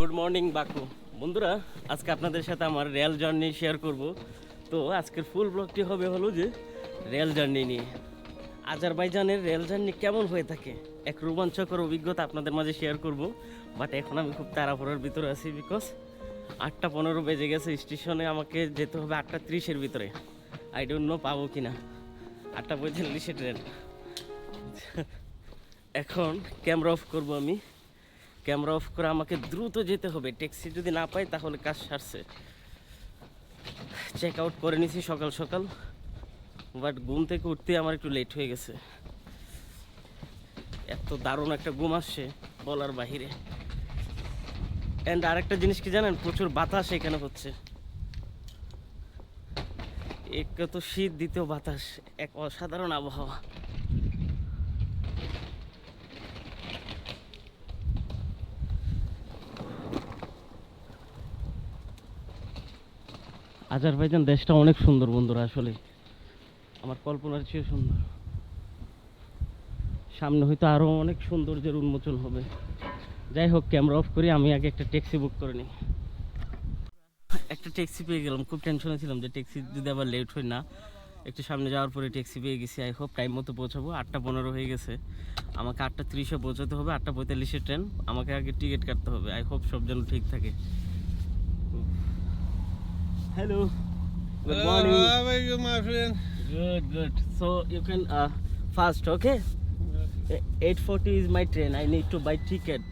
Good morning Baku বন্ধুরা, আজকে আপনাদের সাথে আমার রেল জার্নি শেয়ার করব। তো আজকের ফুল ব্লগটি হবে হলো যে রেল জার্নি নিয়ে। আজারবাইজানের রেল জার্নি কেমন হয়ে থাকে? এক রোমাঞ্চকর অভিজ্ঞতা আপনাদের মাঝে শেয়ার করব। বাট এখন আমি খুব তাড়াহুড়োর ভিতরে আছি বিকজ আটটা পনেরো বেজে গেছে স্টেশনে আমাকে যেতে হবে আটটা ত্রিশের ভিতরে। আই ডোন্ট নো পাবো কি না আটটা পঁয়তাল্লিশে ট্রেন এখন ক্যামেরা অফ করব আমি। ক্যামেরা অফ করে আমাকে দ্রুত যেতে হবে। ট্যাক্সি যদি না পাই তাহলে কাজ সারছে। চেক আউট করে নিছি সকাল সকাল। বাট ঘুম থেকে উঠতে আমার একটু লেট হয়ে গেছে। এত দারুণ একটা ঘুম আসছে বলার বাহিরে। অ্যান্ড আরেকটা জিনিস কি জানেন? প্রচুর বাতাস এখানে হচ্ছে। এক তো শীত দ্বিতীয় বাতাস, এক অসাধারণ আবহাওয়া। আজারবাইজান দেশটা অনেক সুন্দর বন্ধুরা, আসলে। আমার কল্পনার চেয়ে সুন্দর। সামনে হয়তো আরও অনেক সৌন্দর্যের উন্মোচন হবে। যাই হোক, ক্যামেরা অফ করি, আমি আগে একটা ট্যাক্সি বুক করে নিই। একটা ট্যাক্সি পেয়ে গেলাম, খুব টেনশনে ছিলাম যে ট্যাক্সি যদি আবার লেট হয় না। একটু সামনে যাওয়ার পরে ট্যাক্সি পেয়ে গেছি, আই হোপ টাইম মতো পৌঁছাবো। আটটা পনেরো হয়ে গেছে। আমাকে আটটা তিরিশে পৌঁছাতে হবে, আটটা পঁয়তাল্লিশে ট্রেন। আমাকে আগে টিকিট কাটতে হবে, আই হোপ সব যেন ঠিক থাকে। Hello. Good morning. How are you, my friend? Good, good. So you can uh, fast, okay? Yes. Eh, 8:40 is my train. I need to buy ticket.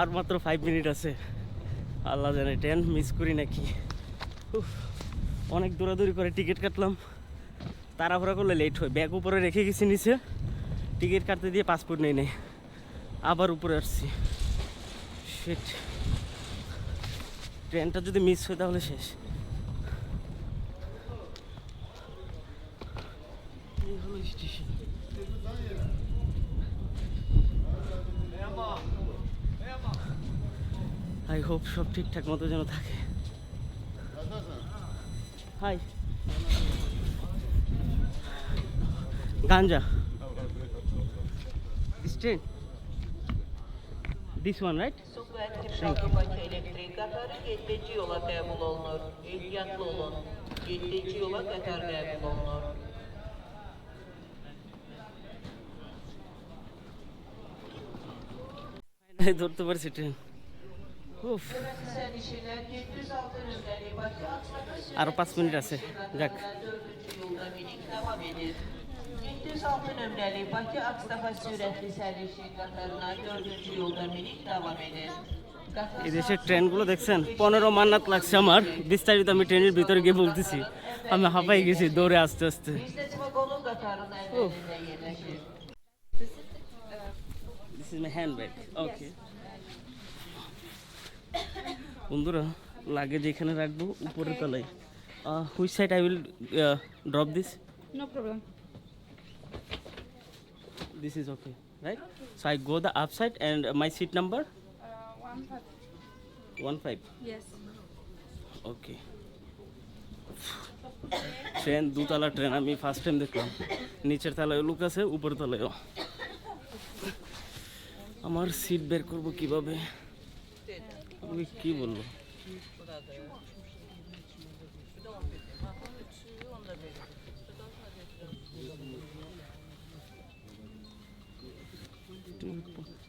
আর মাত্র ফাইভ মিনিট আছে। আল্লাহ জানে train miss করি নাকি। উফ, অনেক দৌড়াদৌড়ি করে টিকিট কাটলাম। তাড়াহুড়া করলে লেট হয়। ব্যাগ উপরে রেখে গেছি নিচে। টিকিট কাটতে দিয়ে পাসপোর্ট নেই নেই। আবার উপরে আসছি। সেট ট্রেনটা যদি মিস হয় তাহলে শেষ। স্টেশন আই হোপ সব ঠিকঠাক মতো যেন থাকে। Hi. Ganja. Strain this one right ধরতে পারছি ট্রেন আরও পাঁচ মিনিট আছে যাক 4-cü yolda minik davam edir. 706 nömrəli Bakı Aksaray sürətli sərnişin qatarına 4-cü yolda minik davam edir. Qatar এই দেশের ট্রেনগুলো দেখছেন পনেরো মান্নাত লাগছে আমার বিস্তারিত আমি ট্রেনের ভিতরে গিয়ে বলতেছি আমি হাঁপাই গেছি দৌড়ে আস্তে আস্তে. This is my hand bag okay বন্ধুরা লাগেজ এখানে রাখব উপরে তলায়। Which side I will drop this No problem. this is okay right? So i go the upside and my seat number? Uh, one five. one five. Yes. okay. Train দুতলা train আমি first time দেখলাম। নিচের তলায় লোক আছে উপর তলায়ও। আমার seat বের করব কীভাবে? আমি কি বলব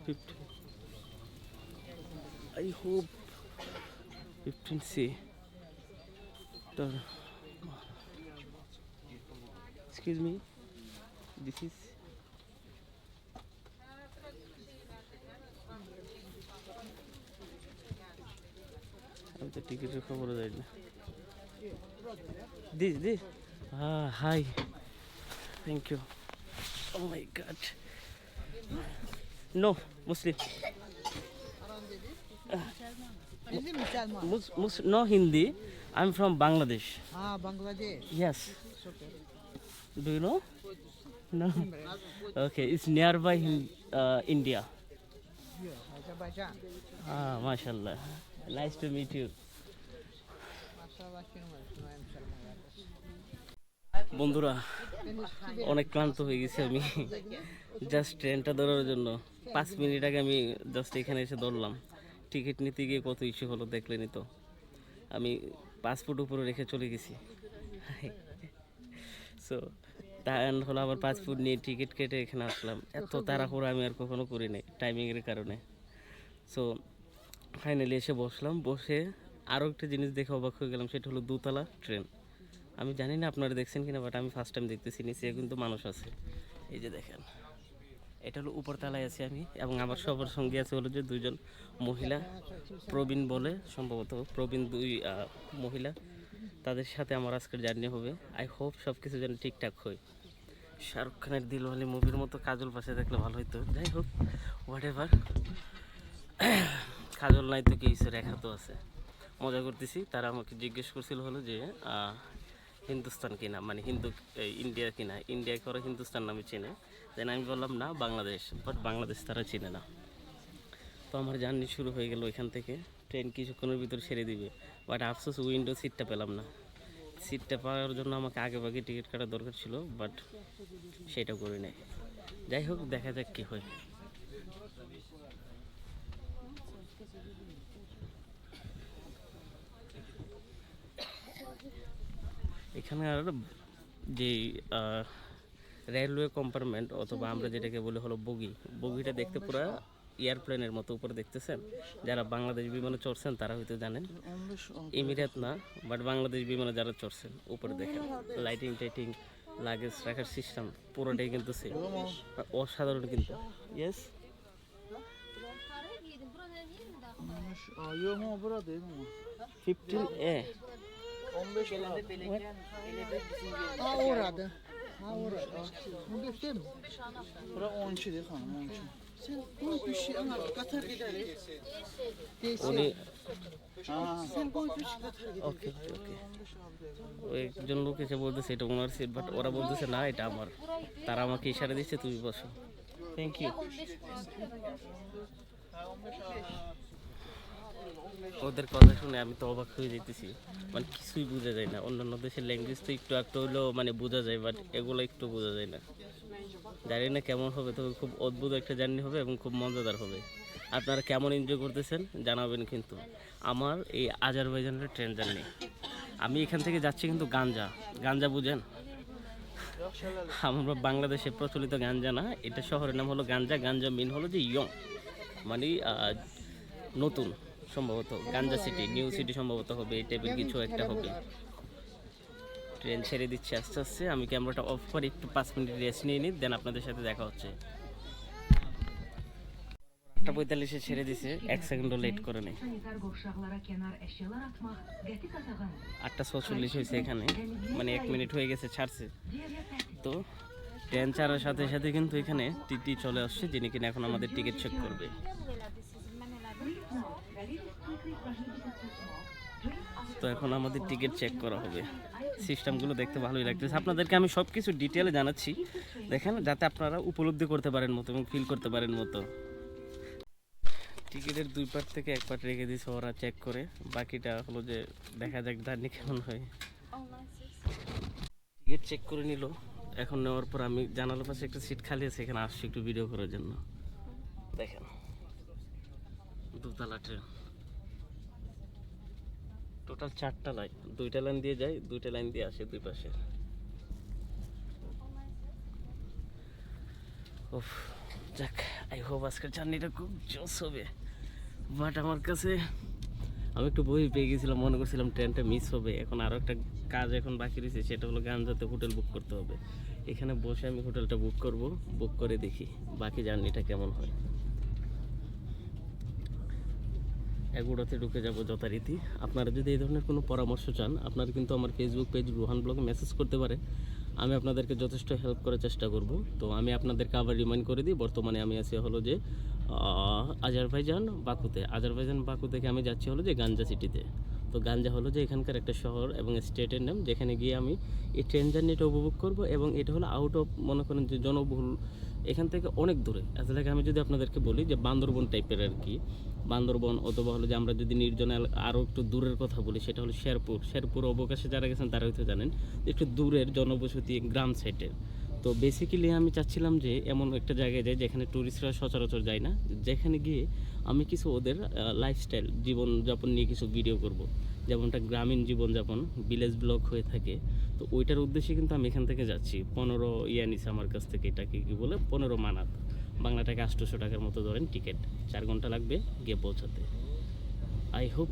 Fifteen. I hope 15C. The excuse me. This is আমি তো টিকিটের খবরও যাই না দিস দিস হ্যাঁ hi thank you oh my god no Muslim no Hindi. I'm from Bangladesh. Ah, Bangladesh. Yes. Do you know? No. Okay, it's nearby in, uh, India. Yeah, Azerbaijan. Ah, mashallah. Var? Şunayım Selman kardeş. বন্ধুরা, অনেক ক্লান্ত হয়ে গেছি আমি। Just ট্রেনটা ধরার জন্য। পাঁচ মিনিট আগে আমি জাস্ট এখানে এসে ধরলাম। টিকিট নিতে গিয়ে কত ইস্যু হলো দেখলেনি তো। আমি পাসপোর্ট উপরে রেখে চলে গেছি। সো তা and হলো আবার পাসপোর্ট নিয়ে টিকিট কেটে এখানে আসলাম। এত তাড়াহুড়ো আমি আর কখনো করি নাই টাইমিংয়ের কারণে। সো ফাইনালি এসে বসলাম, বসে আরও একটা জিনিস দেখে অবাক হয়ে গেলাম, সেটা হলো দুতলা ট্রেন আমি জানি না আপনারা দেখছেন কিনা বাট আমি ফার্স্ট টাইম দেখতেছি, নিচে কিন্তু মানুষ আছে। এই যে দেখেন, এটা হলো উপরতলায় আছি আমি, এবং আমার সবার সঙ্গে আছে হলো যে দুইজন মহিলা, প্রবীণ বলে, সম্ভবত প্রবীণ দুই মহিলা। তাদের সাথে আমার আজকের জার্নি হবে। আই হোপ সব কিছু যেন ঠিকঠাক হয়। শাহরুখ খানের দিলওয়ালি মুভির মতো কাজল পাশে দেখলে ভালো হতো যাই হোক হোয়াট এভার কাজল নাই তো কি রেখা তো আছে। মজা করতেছি। তারা আমাকে জিজ্ঞেস করছিল হলো যে হিন্দুস্তান কিনা? মানে হিন্দু ইন্ডিয়া কিনা? ইন্ডিয়া করে হিন্দুস্তান নামে চেনে। দেন আমি বললাম, না, বাংলাদেশ। বাট বাংলাদেশ তারা চিনে না। তো আমার জার্নি শুরু হয়ে গেল এখান থেকে। ট্রেন কিছুক্ষণের ভিতর ছেড়ে দিবে। বাট আফসোস উইন্ডো সিটটা পেলাম না। সিটটা পাওয়ার জন্য আমাকে আগে ভাগে টিকিট কাটার দরকার ছিল, বাট সেটা করি নেই যাই হোক, দেখা যাক কী হয়। এখানকার যে রেলওয়ে কম্পার্টমেন্ট অথবা আমরা যেটাকে বলি হলো বগি বগিটা দেখতে পুরো এয়ারপ্লেনের মতো উপরে দেখতেছেন। যারা বাংলাদেশ বিমানে চড়ছেন তারা হয়তো জানেন। ইমিরাত না বাট বাংলাদেশ বিমানে যারা চড়ছেন উপরে দেখেন। লাইটিং টাইটিং লাগেজ রাখার সিস্টেম পুরোটাই কিন্তু সেম অসাধারণ কিন্তু। Yes fifteen A 15 yıl belediye elektrik bizim yerimiz. Ha orada. Ha orada. Bunda işte mi? Bura 12 değil hanım 12. Sen 10 kişi ana Katar gideriz. উনি Sen 10 kişi Katar gideriz. Okay okay ও একজন লোক এসে বলতেছে এটা ওনার সিট বাট ওরা বলতেছে না এটা আমার তারা আমাকে ইশারা দিচ্ছে তুমি বসো থ্যাংক ইউ Ha 15 alalım. ওদের কথা শুনে আমি তো অবাক হয়ে যেতেছি মানে কিছুই বোঝা যায় না। অন্যান্য দেশের ল্যাঙ্গুয়েজ তো একটু একটু হলেও মানে বোঝা যায় বাট এগুলো একটু বোঝা যায় না। জানি না কেমন হবে, তবে খুব অদ্ভুত একটা জার্নি হবে এবং খুব মজাদার হবে। আপনারা কেমন এনজয় করতেছেন জানাবেন কিন্তু। আমার এই আজারবাইজানের ট্রেন জার্নি আমি এখান থেকে যাচ্ছি কিন্তু গাঞ্জা। গাঞ্জা বুঝেন? আমরা বাংলাদেশে প্রচলিত গাঞ্জা না। এটা শহরের নাম হলো গাঞ্জা। গাঞ্জা মিন হলো যে ইয়ং মানে নতুন। সম্ভবত গাঞ্জা সিটি, নিউ সিটি সম্ভবত হবে, এই টাইপের কিছু একটা হবে। ট্রেন ছেড়ে দিচ্ছে আস্তে আস্তে, আমি ক্যামেরাটা অফ করে একটু পাঁচ মিনিট রেস্ট নিয়ে নিই দেন আপনাদের সাথে দেখা হচ্ছে। আটটা পঁয়তাল্লিশে ছেড়ে দিছে, এক সেকেন্ডও লেট করে নেই. আটটা ছচল্লিশ হয়েছে এখানে মানে এক মিনিট হয়ে গেছে, ছাড়ছে। তো ট্রেন ছাড়ার সাথে সাথে কিন্তু এখানে টিটি চলে আসছে, যিনি কিনা এখন আমাদের টিকিট চেক করবে। তো এখন আমাদের টিকিট চেক করা হবে। সিস্টেমগুলো দেখতে ভালোই লাগতেছে। আপনাদেরকে আমি সব কিছু ডিটেলে জানাচ্ছি। দেখেন, যাতে আপনারা উপলব্ধি করতে পারেন মতো এবং ফিল করতে পারেন মতো। টিকিটের দুই পার্ট থেকে এক পার্ট রেখে দিয়েছে ওরা চেক করে। বাকিটা হলো যে দেখা যাক জার্নি কেমন হয়। টিকিট চেক করে নিল। এখন নেওয়ার পর আমি জানালার পাশে একটা সিট খালি আছে, এখানে আসছি একটু ভিডিও করার জন্য। দেখেন, দুতলা ট্রেন টোটাল চারটা লাইন দুইটা লাইন দিয়ে যায়, দুইটা লাইন দিয়ে আসে দুই পাশে। ওফ যাক আই হোপ আজকের জার্নিটা খুব জোস হবে। বাট আমার কাছে, আমি একটু বই পেয়ে গেছিলাম, মনে করছিলাম ট্রেনটা মিস হবে। এখন আরও একটা কাজ এখন বাকি রয়েছে, সেটা হলো গানজাতে হোটেল বুক করতে হবে। এখানে বসে আমি হোটেলটা বুক করব বুক করে দেখি, বাকি জার্নিটা কেমন হয়। এগুলোতে ঢুকে যাব যথারীতি। আপনারা যদি এই ধরনের কোনো পরামর্শ চান, আপনারা কিন্তু আমার ফেসবুক পেজ রুহান ব্লগে মেসেজ করতে পারে আমি আপনাদেরকে যথেষ্ট হেল্প করার চেষ্টা করব। তো আমি আপনাদেরকে আবার রিমাইন্ড করে দিই, বর্তমানে আমি আছি হলো যে আজারবাইজান বাকুতে। আজারবাইজান বাকু থেকে আমি যাচ্ছি হলো যে গাঞ্জা সিটিতে তো গাঞ্জা হলো যে এখানকার একটা শহর এবং স্টেটের নাম, যেখানে গিয়ে আমি এই ট্রেন জার্নিটা উপভোগ করব এবং এটা হলো আউট অফ মনে করেন যে জনবহুল এখান থেকে অনেক দূরে। লাইক আমি যদি আপনাদেরকে বলি যে বান্দরবন টাইপের আর কি, বান্দরবন অথবা হলো যে আমরা যদি নির্জন আরও একটু দূরের কথা বলি, সেটা হলো শেরপুর। শেরপুর অবকাশে যারা গেছেন তারা হয়তো জানেন একটু দূরের জনবসতি গ্রাম সাইডের তো বেসিক্যালি আমি চাচ্ছিলাম যে এমন একটা জায়গায় যাই যেখানে ট্যুরিস্টরা সচরাচর যায় না, যেখানে গিয়ে আমি কিছু ওদের লাইফস্টাইল জীবনযাপন নিয়ে কিছু ভিডিও করব। যেমনটা গ্রামীণ জীবনযাপন ভিলেজ ব্লগ হয়ে থাকে। তো ওইটার উদ্দেশ্যে কিন্তু আমি এখান থেকে যাচ্ছি। পনেরো ইয়া নিছে আমার কাছ থেকে এটাকে কি বলে? পনেরো মানাত। বাংলা টাকা আটশোশো টাকার মতো ধরেন টিকিট। চার ঘণ্টা লাগবে গিয়ে পৌঁছাতে। আই হোপ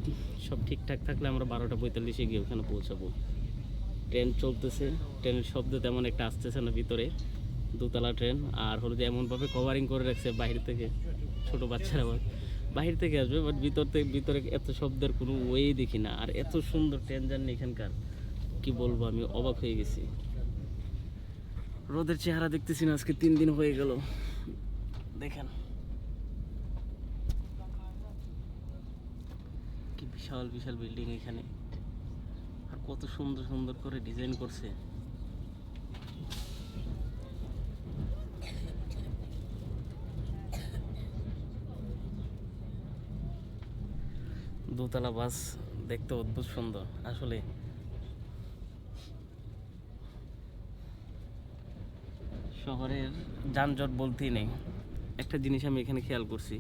সব ঠিকঠাক থাকলে আমরা বারোটা পঁয়তাল্লিশে গিয়ে ওখানে পৌঁছাবো। ট্রেন চলতেছে। ট্রেনের শব্দ তেমন একটা আসতেছে না ভিতরে। দোতলা ট্রেন। আর হলো যে এমনভাবে কভারিং করে রাখছে বাইরে থেকে। ছোট বাচ্চারা আবার। বাহির থেকে আসবে বাট ভিতর থেকে ভিতরে এত শব্দের কোনো ওয়েই দেখি না। আর এত সুন্দর ট্রেন জার্নি এখানকার। কি বলব, আমি অবাক হয়ে গেছি। রোদের চেহারা দেখতেছি না, আজকে তিন দিন হয়ে গেল। দেখেন। কি বিশাল বিশাল বিল্ডিং এখানে। আর কত সুন্দর সুন্দর করে ডিজাইন করছে। দোতলা বাস দেখতে অদ্ভুত সুন্দর। আসলে শহরের যানজট বলতেই নেই। একটা জিনিস আমি এখানে খেয়াল করছি,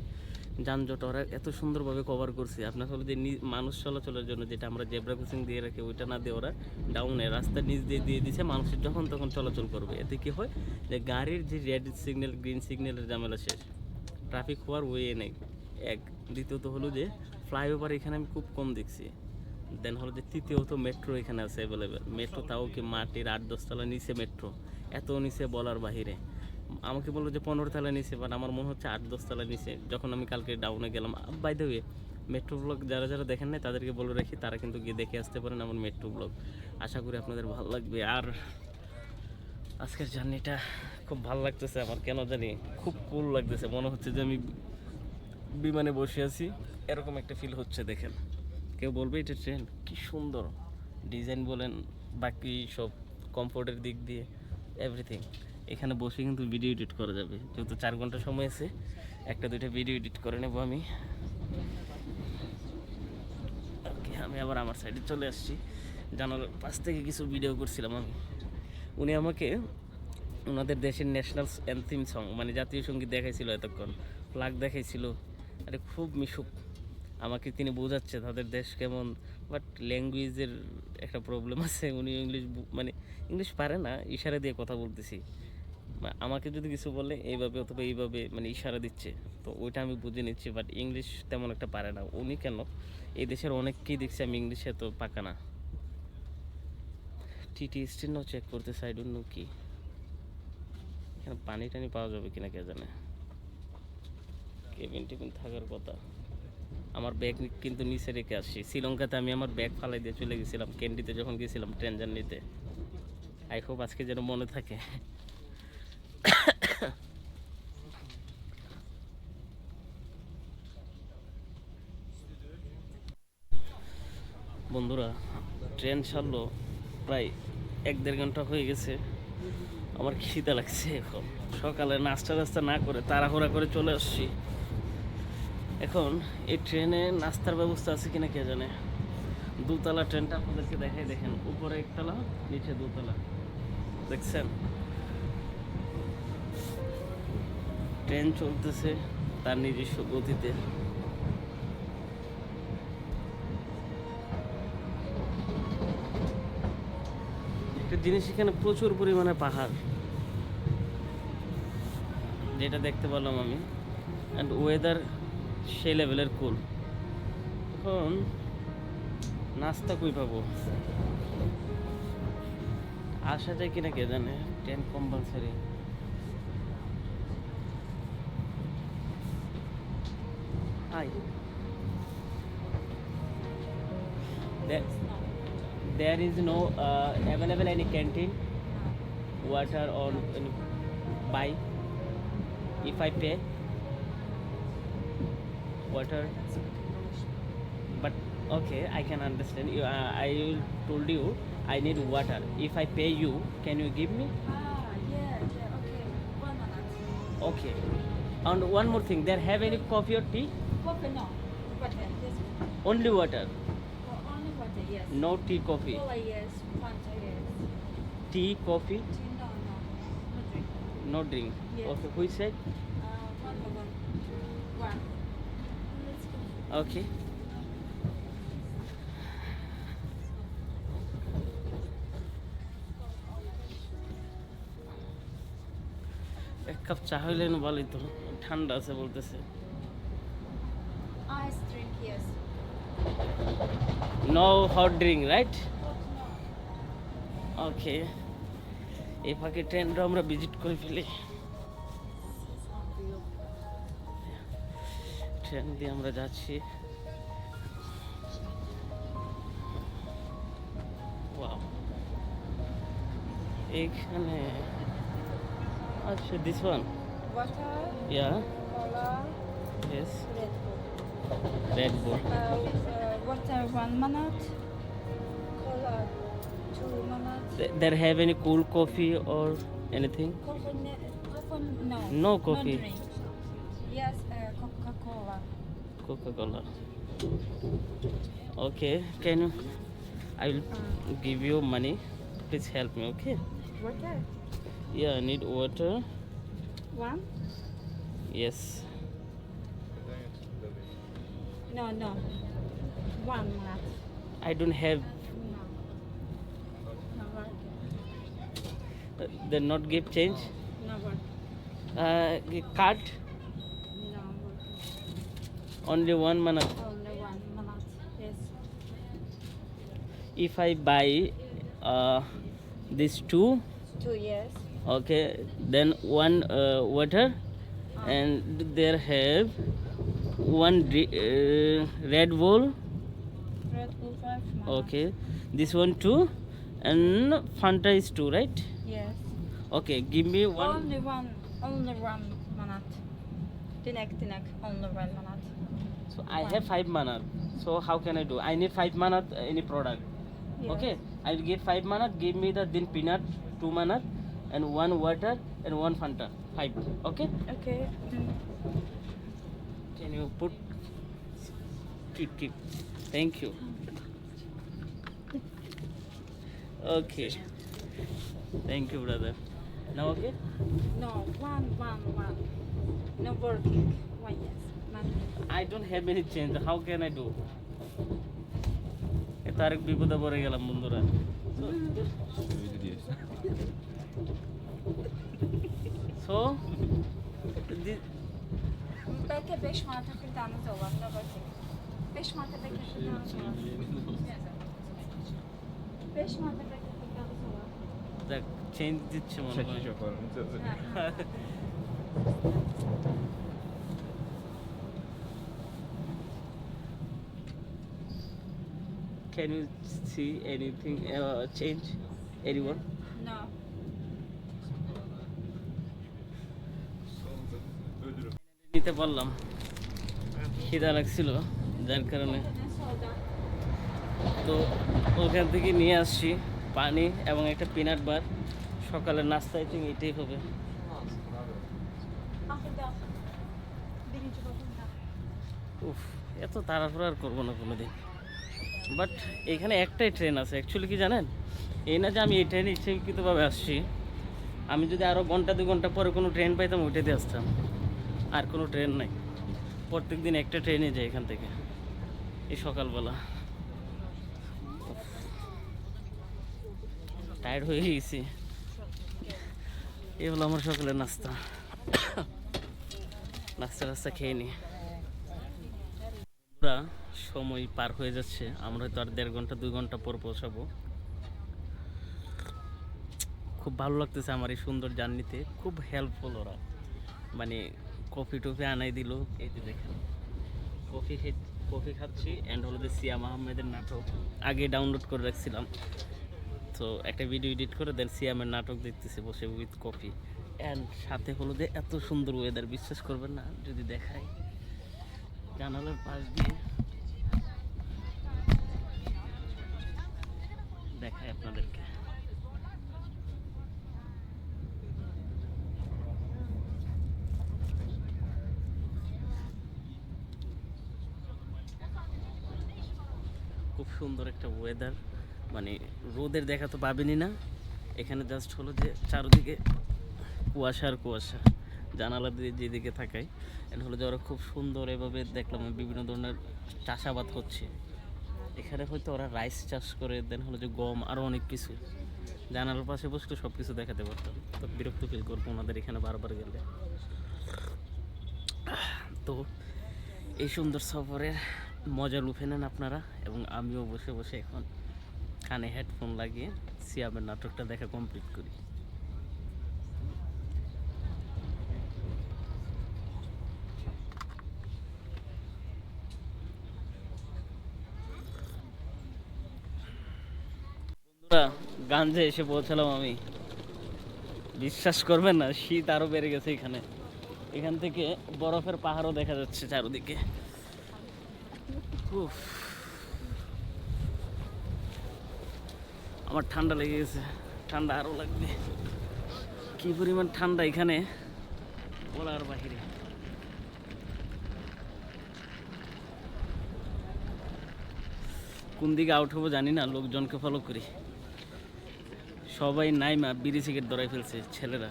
যানজট ওরা এত সুন্দরভাবে কভার করছে। আপনার হলো যে মানুষ চলাচলের জন্য যেটা আমরা জেব্রা ক্রসিং দিয়ে রাখি, ওইটা না দিয়ে ওরা ডাউনে রাস্তার নিচ দিয়ে দিয়ে দিছে মানুষের যখন তখন চলাচল করবে। এতে কী হয় যে গাড়ির যে রেড সিগন্যাল গ্রিন সিগন্যালের ঝামেলা শেষ। ট্রাফিক হওয়ার ওয়ে নেই। এক, দ্বিতীয়ত হলো যে ফ্লাইওভার এখানে আমি খুব কম দেখছি। দেন হলো যে তৃতীয়ত মেট্রো এখানে আছে অ্যাভেলেবেল মেট্রো তাও কি মাটির আট দশতলা নিচে মেট্রো এত নিচে বলার বাহিরে। আমাকে বলল যে, পনেরো তলা নিচে বাট আমার মনে হচ্ছে আট দশতলা নিচে। যখন আমি কালকে ডাউনে গেলাম by the way metro vlog যারা যারা দেখেন নাই, তাদেরকে বলে রাখি, তারা কিন্তু গিয়ে দেখে আসতে পারেন আমার মেট্রো ব্লগ আশা করি আপনাদের ভালো লাগবে। আর আজকের জার্নিটা খুব ভালো লাগতেছে আমার, কেন জানি খুব কুল লাগতেছে। মনে হচ্ছে যে আমি বিমানে বসে আছি। এরকম একটা ফিল হচ্ছে, দেখেন। কেউ বলবে, এটা ট্রেন কি সুন্দর। ডিজাইন বলেন, বাকি সব কমফোর্টের দিক দিয়ে। এভরিথিং এখানে বসে কিন্তু ভিডিও এডিট করা যাবে। যেহেতু চার ঘণ্টা সময় আছে, একটা, দুইটা ভিডিও এডিট করে নেব আমি। ওকে, আমি আবার আমার সাইডে চলে আসছি। জানার পাশ থেকে কিছু ভিডিও করছিলাম আমি। উনি আমাকে ওনাদের দেশের ন্যাশনাল অ্যান্থিম সং মানে জাতীয় সংগীত দেখাইছিল এতক্ষণ। প্লাগ দেখাইছিল। আরে খুব মিশুক। আমাকে তিনি বোঝাচ্ছে তাদের দেশ কেমন। বাট ল্যাঙ্গুয়েজের একটা প্রবলেম আছে। উনি ইংলিশ মানে ইংলিশ পারে না, ইশারা দিয়ে কথা বলতেছি। আমাকে যদি কিছু বলে, এইভাবে অথবা এইভাবে মানে ইশারা দিচ্ছে, তো ওইটা আমি বুঝে নিচ্ছি বাট ইংলিশ তেমন একটা পারে না। উনি কেন? এই দেশের অনেককেই দেখছি আমি ইংলিশে তো পাকা না। টিটি স্টেনও চেক করতে সাইড অন্য কি এখানে পানি টানি পাওয়া যাবে কিনা কে জানে? কেবিন টেবিন থাকার কথা। আমার ব্যাগ কিন্তু নিচে রেখে আসছি। শ্রীলঙ্কাতে আমি আমার ব্যাগ ফালাই দিয়ে চলে গেছিলাম, ক্যান্ডিতে যখন গেছিলাম, ট্রেন জার্নিতে। আই হোপ আজকে যেন মনে থাকে। বন্ধুরা, ট্রেন ছাড়লো প্রায় এক দেড় ঘণ্টা হয়ে গেছে। আমার খিদে লাগছে এখন। সকালে নাস্তা টাস্তা না করে তাড়াহুড়া করে চলে আসছি। এখন এই ট্রেনে নাস্তার ব্যবস্থা আছে কিনা কে জানে? দুতলা ট্রেনটা আপনাদেরকে দেখাই দেখেন। উপরে একতলা, নিচে দুতলা। দেখছেন? ট্রেন চলতেছে তার নিজস্ব গতিতে। একটা জিনিস এখানে প্রচুর পরিমাণে পাহাড়। যেটা দেখতে পেলাম আমি। অ্যান্ড ওয়েদার সেই লেভেলের কুল এখন নাস্তা কই পাবো? আসা যায় কিনা কে জানে? Ten compulsory hi there is no available any canteen water or buy if I pay water Okay, I can understand. You, uh, I told you I need water. If I pay you, can you give me? Ah, yeah, yeah, okay. One minute. Okay. And one more thing, there have any coffee or tea? Coffee, no. Water, yes. Only water. Oh, only water, yes. No tea, coffee. Cola, yes. Fanta, yes. Tea, coffee, Tea, no, no. No drink. no drink. Yes. Okay, who said? Uh, one one. One. Let's go. Okay. Cup চা হইলে না ভালোই তো। ঠান্ডা আছে বলতেছে। No hot drink right okay এই ফাঁকে ট্রেনটা আমরা ভিজিট করে ফেলি। ট্রেন দিয়ে আমরা যাচ্ছি। Wow. Oh, this one. Water. Yeah. Cola. Yes. Red Bull. Red Bull. Uh, with, uh, water one minute. Cola two minutes. Th there have any cool coffee or anything? Coffee, no. No coffee. No. Yes, uh, Coca Cola. Coca Cola. Okay, can you? I will uh. give you money. Please help me. Okay. Okay. Yeah, I need water. one. Yes. No, no. One minute. I don't have. No. No work. Uh, they not give change. No work. Uh, card No work. only one minute. Only one minute. Yes. If I buy uh, these two, Two years. Okay, then one uh, water, and there have one uh, Red Bull. Red Bull five minutes. Okay, this one too, and Fanta is two, right? Yes. Okay, give me one. Only one. Only one manat Dinek, dinek. Only one minute. So I have five manat So how can I do? I need five mana uh, any product. Yes. Okay, I will give five manat Give me the din peanut two mana, and one water and one Fanta. Five. Okay. Okay. Mm. Can you put? Keep keep. Thank you. Okay. Thank you, brother. Now okay. No, one, one, one. No working. One yes. One. I don't have any change. How can I do? এ তো আরেক বিপদে পড়ে গেলাম বন্ধুরা So? Di- Belki 5 Mart'a fidanız olan da bakın. 5 Mart'a belki fidanız olan. 5 Mart'a belki fidanız olan. tak, change edeceğim onu. Çekiş yaparım. Can you see anything uh, change? Anyone? নিতে পারলাম। খিদা লাগছিল, যার কারণে। তো ওখান থেকে নিয়ে আসছি পানি এবং একটা পিনাট বার সকালের নাস্তা আই এটাই হবে. উফ, এত তাড়াহুড়ো আর করব না কোনো দিন বাট এখানে একটাই ট্রেন আছে অ্যাকচুয়ালি কি জানেন? এই না যে আমি এই ট্রেনে ইচ্ছাকৃতভাবে আসছি, আমি যদি আরও ঘণ্টা, দু ঘণ্টা পরে কোনো ট্রেন পাইতাম, ওইটাতে আসতাম। আর কোনো ট্রেন নাই। প্রত্যেক দিন একটা ট্রেনে যাই এখান থেকে, এই সকালবেলা। টায়ার্ড হয়ে গেছি। এই হলো আমার সকালের নাস্তা। নাস্তা টাস্তা খেয়ে নি। সময় পার হয়ে যাচ্ছে, আমরা হয়তো আর দেড় ঘণ্টা, দুই ঘণ্টা পর পৌঁছাবো। খুব ভালো লাগতেছে আমার এই সুন্দর জার্নিতে, খুব হেল্পফুল ওরা। মানে কফি টফি আনাই দিল, এই যে দেখেন। কফি কফি খাচ্ছি অ্যান্ড হলো যে সিয়াম আহমেদের নাটক। আগে ডাউনলোড করে রাখছিলাম। তো একটা ভিডিও এডিট করে দেন সিয়ামের নাটক দেখতেছি, বসে উইথ কফি। অ্যান্ড সাথে হলো যে এত সুন্দর ওয়েদার বিশ্বাস করবেন না, যদি দেখাই। জানালার পাশ দিয়ে। দেখায় আপনাদেরকে। সুন্দর একটা ওয়েদার মানে রোদের দেখা তো পাবেনই না। এখানে জাস্ট হলো যে চারদিকে কুয়াশা আর কুয়াশা। জানালা দিয়ে যেদিকে থাকায় এটা হলো যে ওরা খুব সুন্দর এভাবে দেখলাম বিভিন্ন ধরনের চাষাবাদ হচ্ছে। এখানে হয়তো ওরা রাইস চাষ করে দেন হলো যে গম আরও অনেক কিছু। জানালার পাশে বসলে সব কিছু দেখাতে পারতাম। তো বিরক্ত ফিল করব ওনাদের এখানে বারবার গেলে। তো এই সুন্দর সফরের মজা লুফে নেন আপনারা এবং আমিও বসে বসে এখন কানে হেডফোন লাগিয়ে সিয়ামের নাটকটা দেখা কমপ্লিট করি। গাঞ্জে এসে পৌঁছালাম আমি। বিশ্বাস করবেন না, শীত আরও বেড়ে গেছে এখানে। এখান থেকে বরফের পাহাড়ও দেখা যাচ্ছে চারদিকে। উফ। আমার ঠান্ডা লেগে গেছে। ঠান্ডা আরও লাগবে। কি পরিমাণ ঠান্ডা এখানে? বলার বাহিরে। কোন দিকে আউট হব জানি না, লোকজনকে ফলো করি। সবাই নাইমা বিড়ি সিগারেট ধরাই ফেলছে, ছেলেরা।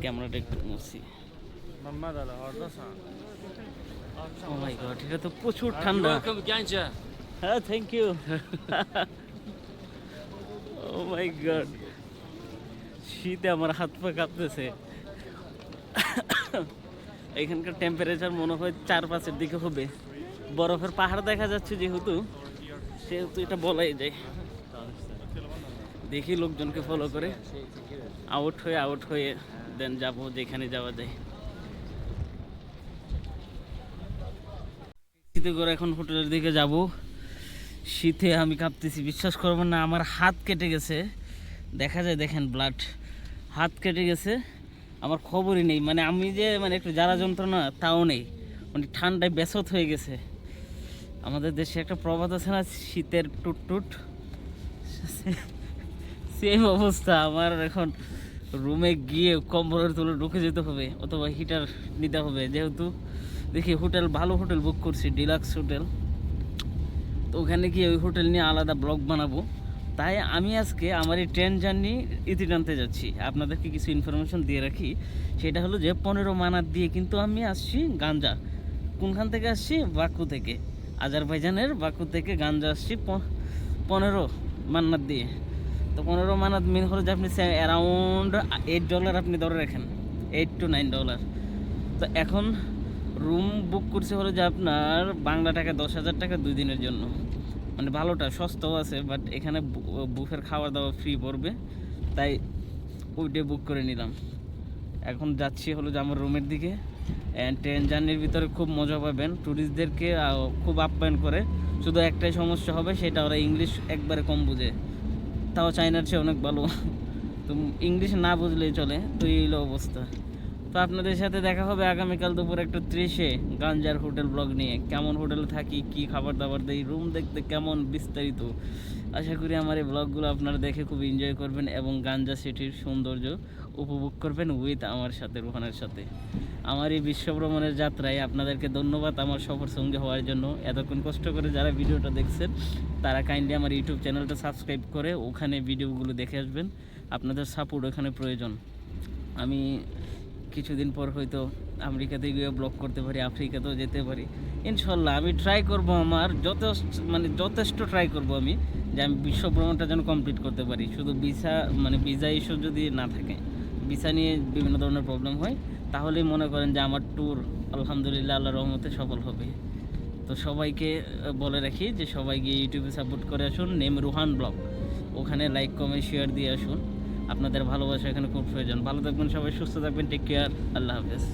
ক্যামেরাটা একটু মুছি। ও মাই গড এটা তো প্রচুর ঠান্ডা হ্যাঁ thank you oh my god শীতে আমার হাত পা কাঁপতেছে এখানকার টেম্পারেচার মনে হয় চার পাঁচের দিকে হবে বরফের পাহাড় দেখা যাচ্ছে যেহেতু সেহেতু এটা বলাই যায় দেখি লোকজনকে ফলো করে আউট হয়ে আউট হয়ে দেন যাব যেখানে যাওয়া যায় শীতে করে এখন হোটেলের দিকে যাব। শীতে আমি কাঁপতেছি বিশ্বাস করবেন না, আমার হাত কেটে গেছে। দেখা যায়, দেখেন ব্লাড হাত কেটে গেছে। আমার খবরই নেই মানে আমি যে মানে একটু জ্বালা যন্ত্রণা, তাও নেই। মানে ঠান্ডায় বেসত হয়ে গেছে। আমাদের দেশে একটা প্রবাদ আছে না, শীতের টুট টুট সেম অবস্থা, আমার এখন রুমে গিয়ে কম্বলের তুলে ঢুকে যেতে হবে, অথবা হিটার নিতে হবে, যেহেতু দেখি হোটেল, ভালো হোটেল বুক করছি ডিলাক্স হোটেল। তো ওখানে গিয়ে ওই হোটেল নিয়ে আলাদা ব্লগ বানাবো। তাই আমি আজকে আমার এই ট্রেন জার্নি ইতি টানতে যাচ্ছি। আপনাদেরকে কিছু ইনফরমেশন দিয়ে রাখি। সেটা হলো যে, পনেরো মানার দিয়ে কিন্তু আমি আসছি গাঞ্জা। কোনখান থেকে আসছি? বাকু থেকে। আজারবাইজানের বাকু থেকে গাঞ্জা আসছি পনেরো মান্নাত দিয়ে। তো পনেরো মানাত মিন হলো যে, আপনি অ্যারাউন্ড এইট ডলার আপনি ধরে রাখেন। এইট টু নাইন ডলার তো এখন রুম বুক করছে হলো যে আপনার বাংলা টাকা দশ হাজার টাকা দুই দিনের জন্য। মানে ভালোটা, সস্তাও আছে বাট এখানে বুফের খাওয়া দাওয়া ফ্রি পড়বে। তাই ওইটাই বুক করে নিলাম। এখন যাচ্ছি হলো যে আমার রুমের দিকে। অ্যান্ড ট্রেন জার্নির ভিতরে খুব মজা পাবেন। ট্যুরিস্টদেরকে খুব আপ্যায়ন করে। শুধু একটাই সমস্যা হবে, সেটা ওরা ইংলিশ একবারে কম বুঝে। তাও চাইনার চেয়ে অনেক ভালো। তো ইংলিশ না বুঝলেই চলে। তো এই অবস্থা। তো আপনাদের সাথে দেখা হবে আগামীকাল দুপুর একটা ত্রিশে গাঞ্জার হোটেল ব্লগ নিয়ে। কেমন হোটেলে থাকি, কি খাবার দাবার দেই রুম দেখতে কেমন, বিস্তারিত। আশা করি আমার এই ব্লগগুলো আপনারা দেখে খুব এনজয় করবেন এবং গাঞ্জা সিটির সৌন্দর্য উপভোগ করবেন উইথ আমার সাথে, রোহানের সাথে। আমার এই বিশ্ব ভ্রমণের যাত্রায় আপনাদেরকে ধন্যবাদ আমার সফর সঙ্গে হওয়ার জন্য। এতক্ষণ কষ্ট করে যারা ভিডিওটা দেখছেন, তারা কাইন্ডলি আমার ইউটিউব চ্যানেলটা সাবস্ক্রাইব করে ওখানে ভিডিওগুলো দেখে আসবেন। আপনাদের সাপোর্ট ওখানে প্রয়োজন। আমি কিছুদিন পর হয়তো আমেরিকাতে গিয়ে ব্লগ করতে পারি, আফ্রিকাতেও যেতে পারি। ইনশাল্লাহ, আমি ট্রাই করব আমার, যথেষ্ট মানে যথেষ্ট ট্রাই করব আমি, যে আমি বিশ্ব ভ্রমণটা যেন কমপ্লিট করতে পারি। শুধু ভিসা মানে ভিসা ইস্যু যদি না থাকে ভিসা নিয়ে বিভিন্ন ধরনের প্রবলেম হয়, তাহলেই মনে করেন যে আমার ট্যুর আলহামদুলিল্লাহ আল্লাহ রহমতে সফল হবে। তো সবাইকে বলে রাখি যে সবাই গিয়ে ইউটিউবে সাপোর্ট করে আসুন, নেম রুহান ব্লগ। ওখানে লাইক কমেন্ট শেয়ার দিয়ে আসুন। আপনাদের ভালোবাসা এখানে খুব প্রয়োজন। ভালো থাকবেন সবাই সুস্থ থাকবেন টেক কেয়ার আল্লাহ হাফেজ।